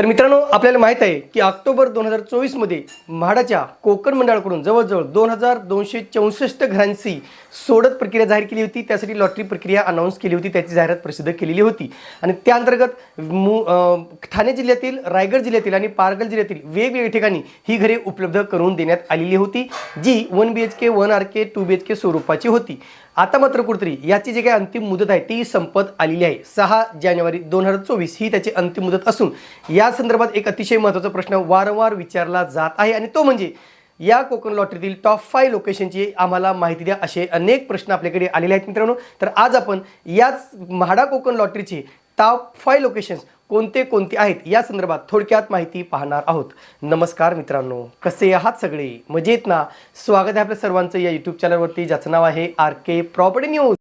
तर मित्रांनो आपल्याला माहीत आहे की ऑक्टोबर दोन हजार चोवीसमध्ये म्हाडाच्या कोकण मंडळाकडून जवळजवळ दोन हजार दोनशे चौसष्ट घरांची सोडत प्रक्रिया जाहीर केली होती. त्यासाठी लॉटरी प्रक्रिया अनाऊन्स केली होती. त्याची जाहिरात प्रसिद्ध केलेली होती. आणि त्या अंतर्गत मु ठाणे जिल्ह्यातील रायगड जिल्ह्यातील आणि पारगड जिल्ह्यातील वेगवेगळ्या ठिकाणी ही घरे उपलब्ध करून देण्यात आलेली होती जी one B H K one R K two B H K स्वरूपाची होती. आता मात्र कुठतरी याची जी काही अंतिम मुदत आहे ती संपत आलेली आहे. सहा जानेवारी दोन हजार चोवीस ही त्याची अंतिम मुदत असून या संदर्भात एक अतिशय महत्त्वाचा प्रश्न वारंवार विचारला जात आहे आणि तो म्हणजे या कोकण लॉटरीतील टॉप फाय लोकेशनची आम्हाला माहिती द्या असे अनेक प्रश्न आपल्याकडे आलेले आहेत मित्रांनो. तर आज आपण याच म्हाडा कोकण लॉटरीचे टॉप फाय लोकेशन्स कोणते कोणते आहेत? या संदर्भात थोडक्यात माहिती पाहणार आहोत. नमस्कार मित्रांनो कसे आहात सगळे? मजेत ना? स्वागत आहे आपल्या सर्वांचं या यूट्यूब चॅनलवरती ज्याचं नाव आहे आर के प्रॉपर्टी न्यूज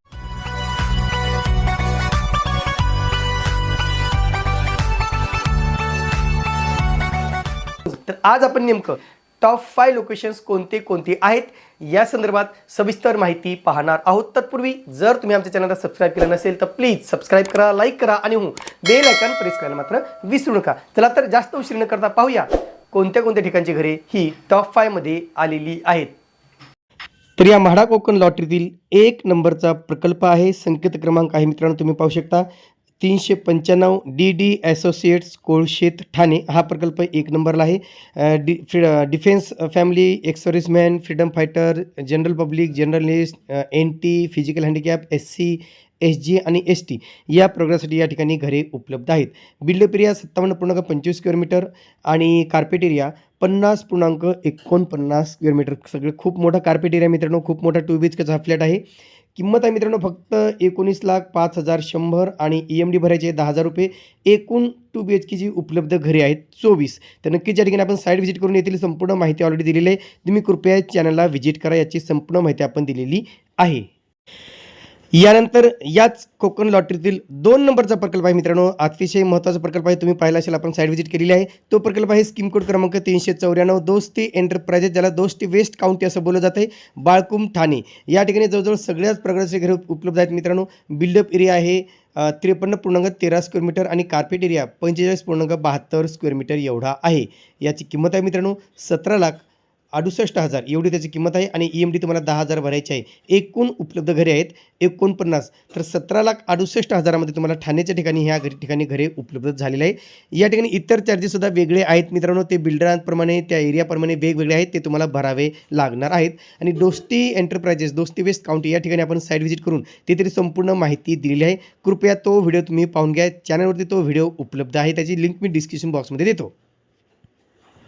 तर आज आपण नेमकं टॉप फाय लोकेशन्स कोणते कोणते आहेत? या संदर्भात सविस्तर माहिती पाहणार आहोत. तत्पूर्वी जर तुम्ही आमच्या चॅनलला सबस्क्राईब केलं नसेल तर प्लीज सबस्क्राईब करा लाईक करा आणि हो बेल आयकॉन प्रेस करायला मात्र विसरू नका. चला तर जास्त उशीर न करता पाहूया कोणत्या कोणत्या ठिकाणची घरे ही टॉप फायमध्ये आलेली आहेत. तर या म्हाडा कोकण लॉटरीतील एक नंबरचा प्रकल्प आहे. संकेत क्रमांक आहे मित्रांनो तुम्ही पाहू शकता. तीनशे पंच्याण्णव D D associates Kolshet Thane हा प्रकल्प एक नंबरला आहे. डि free defence family ex serviceman freedom fighter general public journalist N T physical handicap S C S G आणि एस टी या प्रोग्रामसाठी या ठिकाणी घरे उपलब्ध आहेत. बिल्डअप एरिया सत्तावन्न पूर्णांक पंचवीस किलोमीटर आणि कार्पेट एरिया पन्नास पूर्णांक एकोणपन्नास किलोमीटर सगळं खूप मोठा कार्पेट एरिया मित्रांनो खूप मोठा टू बी एच केचा फ्लॅट आहे. किंमत आहे मित्रांनो फक्त एकोणीस लाख पाच हजार शंभर आणि ई एम डी भरायचे दहा हजार रुपये. एकूण टू बी एच केची उपलब्ध घरे आहेत चोवीस. तर नक्कीच या ठिकाणी आपण साईट व्हिजिट करून येथील संपूर्ण माहिती ऑलरेडी दिलेली आहे. तुम्ही कृपया चॅनलला व्हिजिट करा याची संपूर्ण माहिती आपण दिलेली आहे. यानंतर याच कोकण लॉटरीतील दोन नंबरचा प्रकल्प आहे मित्रांनो. अतिशय महत्त्वाचा प्रकल्प आहे. तुम्ही पाहिला असेल आपण साईड व्हिजिट केलेली आहे. तो प्रकल्प आहे स्कीम कोड क्रमांक तीनशे चौऱ्याण्णव दोस्ती एंटरप्राइजेस ज्याला दोस्ती वेस्ट काउंटी असं बोललं जातं आहे बाळकुम ठाणे. या ठिकाणी जवळजवळ सगळ्याच प्रकारचे घरे उपलब्ध आहेत मित्रांनो. बिल्डअप एरिया आहे त्रेपन्न पूर्णांक तेरा स्क्वेअर मीटर आणि कार्पेट एरिया पंचेचाळीस पूर्णांक बहात्तर स्क्वेअर मीटर एवढा आहे. याची किंमत आहे मित्रांनो सतरा लाख अडुसष्ट हजार. एवढी त्याची किंमत आहे आणि ई एम डी तुम्हाला दहा हजार भरायची आहे. एकूण उपलब्ध घरे आहेत एकोणपन्नास. तर सतरा लाख अडुसष्ट हजारामध्ये तुम्हाला ठाण्याच्या ठिकाणी ह्या घरी ठिकाणी घरे उपलब्ध झालेले आहे. या ठिकाणी इतर चार्जेससुद्धा वेगळे आहेत. मित्रांनो ते बिल्डरांप्रमाणे त्या एरियाप्रमाणे वेगवेगळे आहेत. ते तुम्हाला भरावे लागणार आहेत. आणि दोस्ती एंटरप्राइजेस दोस्ती वेस्ट काउंटी या ठिकाणी आपण साईट व्हिजिट करून तिथे संपूर्ण माहिती दिलेली आहे. कृपया तो व्हिडिओ तुम्ही पाहून घ्या. चॅनलवरती तो व्हिडिओ उपलब्ध आहे. त्याची लिंक मी डिस्क्रिप्शन बॉक्समध्ये देतो.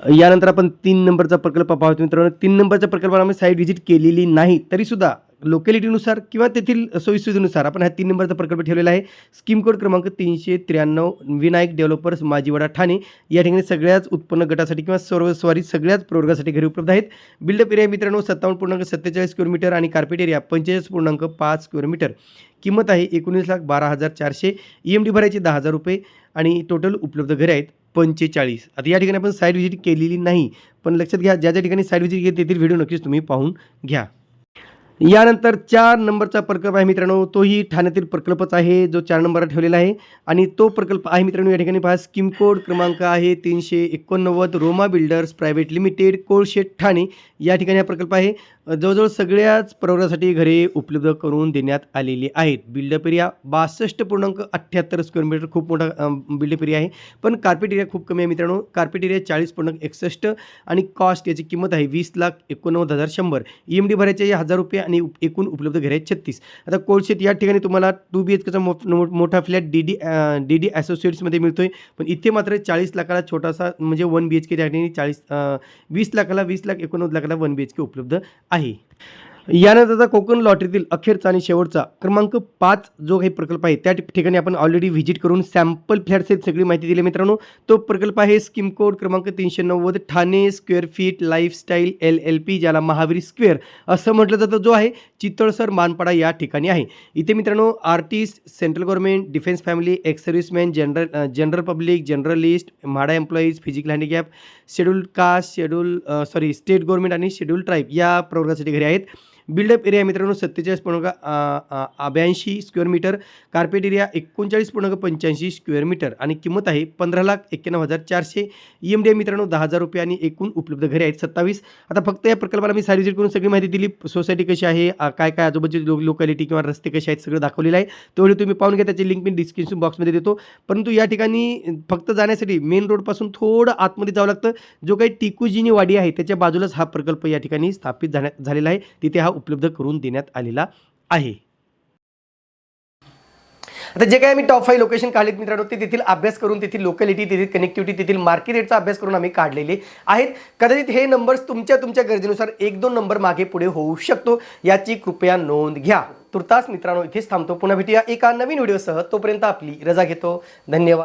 यानंतर आपण तीन नंबरचा प्रकल्प पाहतो मित्रांनो. तीन नंबरच्या प्रकल्पाला आम्ही साईट व्हिजिट केलेली नाही तरीसुद्धा लोकॅलिटीनुसार किंवा तेथील सोयीसुविधेनुसार आपण हा तीन नंबरचा प्रकल्प ठेवलेला आहे. स्कीम कोड क्रमांक तीनशे त्र्याण्णव विनायक डेव्हलपर्स माजीवाडा ठाणे या ठिकाणी सगळ्याच उत्पन्न गटासाठी किंवा सर्व स्वारी सगळ्याच प्रवर्गासाठी घरे उपलब्ध आहेत. बिल्डअप एरिया मित्रांनो सत्तावन्न पूर्णांक सत्तेचाळीस स्क्वेअर मीटर आणि कार्पेट एरिया पंचेचाळीस पूर्णांक पाच स्क्वेअर मीटर किंमत आहे एकोणीस लाख बारा हजार चारशे ई एम डी भरायचे दहा हजार रुपये आणि टोटल उपलब्ध घरे आहेत. पंचेचाळीस. आता या ठिकाणी आपण साईड व्हिजिट केलेली नाही पण लक्षात घ्या ज्या ज्या ठिकाणी साईड व्हिजिट घेत तेथील व्हिडिओ नक्कीच तुम्ही पाहून घ्या. यानंतर चार नंबरचा प्रकल्प आहे मित्रांनो. तोही ठाण्यातील प्रकल्पच आहे जो चार नंबरला ठेवलेला आहे. आणि तो प्रकल्प आहे मित्रांनो या ठिकाणी पहा स्कीम कोड क्रमांक आहे तीनशे एकोणनव्वद Roma builders private limited Kolshet Thane. या ठिकाणी हा प्रकल्प आहे. जवळजवळ सगळ्याच प्रवर्गासाठी घरे उपलब्ध करून देण्यात आलेली आहेत. बिल्डअप एरिया बासष्ट पूर्णांक अठ्ठ्याहत्तर स्क्वेअर मीटर खूप मोठा बिल्डअप एरिया आहे. पण कार्पेट एरिया खूप कमी आहे मित्रांनो. कार्पेट एरिया चाळीस पूर्णांक एकसष्ट आणि कॉस्ट याची किंमत आहे वीस लाख एकोणनव्वद हजार शंभर. ई एम डी भरायचे हजार रुपये आणि एकूण उपलब्ध घरे आहेत छत्तीस. आता कोळशेत या ठिकाणी तुम्हाला टू बी एच केचा मोठा flat D D D D असोसिएट्समध्ये मिळतोय. पण इथे मात्र चाळीस लाखाला छोटासा म्हणजे वन बी एच के त्या ठिकाणी चाळीस वीस लाखाला वीस लाख एकोणनव्वद लाखाला वन बी एच के उपलब्ध आहे. यानंतरचा कोकण लॉटरीतील अखेरचा आणि शेवटचा क्रमांक पाच जो काही प्रकल्प आहे त्या ठिकाणी आपण ऑलरेडी व्हिजिट करून सॅम्पल फ्लॅट्स सगळी माहिती दिली मित्रांनो. तो प्रकल्प आहे स्कीम कोड क्रमांक तीनशे नव्वद Thane square feet lifestyle L L P ज्याला महावीर स्क्वेअर असं म्हटलं जातं जो आहे चितळसर मानपाडा या ठिकाणी आहे. इथे मित्रांनो artist central government defence family ex serviceman general general public journalist MHADA employees physical handicap schedule caste schedule sorry state government आणि शेड्यूल ट्राईब या प्रवर्गासाठी घरी आहेत. बिल्डअप एरिया मित्रांनो सत्तेचाळीस पूर्णांक ब्याऐंशी स्क्वेअर मीटर. कार्पेट एरिया एकोणचाळीस पूर्णांक पंच्याऐंशी स्क्वेअर मीटर. आणि किंमत आहे पंधरा लाख एक्क्याण्णव हजार चारशे. ई एम डी मित्रांनो दहा हजार रुपये आणि एकूण उपलब्ध घरे आहेत सत्तावीस. आता फक्त या प्रकल्पाला मी सारी विजिट करून सगळी माहिती दिली. सोसायटी कशी आहे काय काय आजूबाजूची लो लोकॅलिटी किंवा रस्ते कसे आहेत सगळं दाखवलेलं आहे. तेवढे तुम्ही पाहून घ्या त्याची लिंक मी डिस्क्रिप्शन बॉक्समध्ये देतो. परंतु या ठिकाणी फक्त जाण्यासाठी मेन रोडपासून थोडं आतमध्ये जावं लागतं. जो काही टिकूजीनी वाडी आहे त्याच्या बाजूलाच हा प्रकल्प या ठिकाणी स्थापित झाल्या झालेला आहे. तिथे हा उपलब्ध करून देण्यात आलेला आहे. आता जे काही आम्ही टॉप फाईव्ह लोकेशन काढलेत मित्रांनो ते तेथील अभ्यास करून तेथील लोकॅलिटी तेथील कनेक्टिव्हिटी तेथील मार्केट रेटचा अभ्यास करून आम्ही काढलेले आहेत. कदाचित हे नंबर्स तुमच्या तुमच्या गरजेनुसार एक दोन नंबर मागे पुढे होऊ शकतो. याची कृपया नोंद घ्या. तुर्तास मित्रांनो इथेच थांबतो. पुन्हा भेटूया एका नवीन व्हिडिओसह तोपर्यंत आपली रजा घेतो. धन्यवाद.